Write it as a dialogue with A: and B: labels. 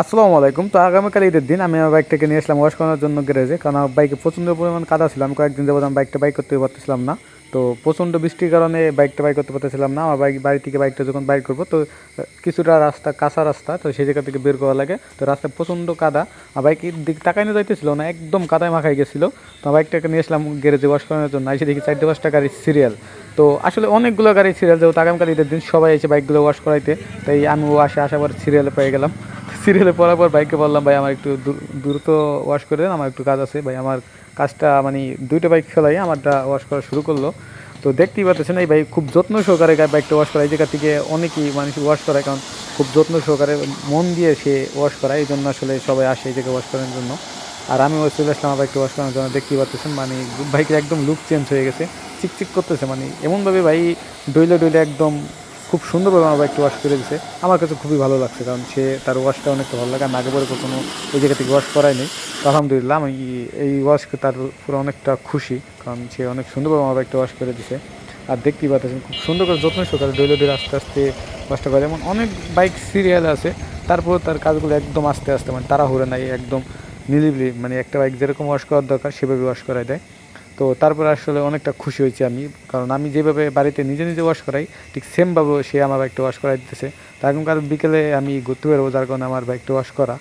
A: আসসালামু আলাইকুম। তো আগামীকাল ঈদের দিন আমি আমার বাইকটাকে নিয়ে আসলাম ওয়াশ করানোর জন্য গ্যারেজে কারণ আমার বাইকে প্রচণ্ড পরিমাণ কাদা ছিল। আমি কয়েকদিন যাবত আমি বাইকটা বাইক করতে পারতেছিলাম না। তো প্রচণ্ড বৃষ্টির কারণে বাইকটা বাইক করতে পারতেছিলাম না। আমার বাইক বাড়ি থেকে বাইকটা যখন বাইক করব, তো কিছুটা রাস্তা কাঁচা রাস্তা, তো সেই জায়গা থেকে বের করা লাগে। তো রাস্তায় প্রচণ্ড কাদা। আর বাইকের দিক তাকাই নিয়ে যাইতেছিল না, একদম কাদায় মাখাই গেছিল। তো বাইকটাকে নিয়ে আসলাম গ্যারেজে ওয়াশ করানোর জন্য। এসে দেখি চারটে পাঁচটা গাড়ির সিরিয়াল তো আসলে অনেকগুলো গাড়ির সিরিয়াল যেহেতু আগামীকাল ঈদের দিন সবাই এসে বাইকগুলো ওয়াশ করাইতে। তাই আমিও আসে আসাবার সিরিয়ালে পেয়ে গেলাম। সিরিয়ালে পড়ার পর বাইককে বললাম, ভাই, আমার একটু দ্রু- দ্রুত ওয়াশ করে দেন, আমার একটু কাজ আছে। ভাই, আমার কাজটা মানে দুইটা বাইক ফেলাই আমারটা ওয়াশ করা শুরু করল। তো দেখতেই পাচ্ছেন এই ভাই খুব যত্ন সহকারে বাইকটা ওয়াশ করা এই জায়গা থেকে অনেকেই মানুষ ওয়াশ করায়, কারণ খুব যত্ন সহকারে মন দিয়ে সে ওয়াশ করায়। এই জন্য আসলে সবাই আসে এই জায়গায় ওয়াশ করার জন্য। আর আমি চলে আসলাম আমার বাইকটা ওয়াশ করার জন্য। দেখতেই পাচ্ছেন মানে বাইকের একদম লুক চেঞ্জ হয়ে গেছে। চিকচিক করতেছে মানে এমনভাবে ভাই ডইলে ডইলে একদম খুব সুন্দরভাবে আমার বাইকটা ওয়াশ করে দিছে। আমার কাছে খুবই ভালো লাগছে, কারণ সে তার ওয়াশটা অনেকটা ভালো লাগে। আমি আগে পরে কখনো এই জায়গা থেকে ওয়াশ তো আলহামদুলিল্লাহ, আমি এই ওয়াশকে তার পুরো অনেকটা খুশি, কারণ সে অনেক সুন্দরভাবে আমার বাইকটা ওয়াশ করে দিছে। আর দেখতেই পাচ্ছেন, খুব সুন্দর করে যত্ন সহকারে ডইলে ডইলে আস্তে আস্তে ওয়াশটা করে। যেমন অনেক বাইক সিরিয়াল আছে তারপর তার কাজগুলো একদম আস্তে আস্তে মানে তাড়াহুড়ো নাই, একদম নিলিবিলি মানে একটা বাইক যেরকম ওয়াশ করার দরকার, সেভাবে ওয়াশ করাই দেয়। তো তারপরে আসলে অনেকটা খুশি হয়েছি আমি। কারণ আমি যেভাবে বাড়িতে নিজে নিজে ওয়াশ করাই, ঠিক সেমভাবে সে আমার বাইকটা ওয়াশ করাই দিতেছে। তার কারণ বিকেলে আমি ঘুরতে বেরোবো, যার কারণে আমার বাইকটা ওয়াশ করা।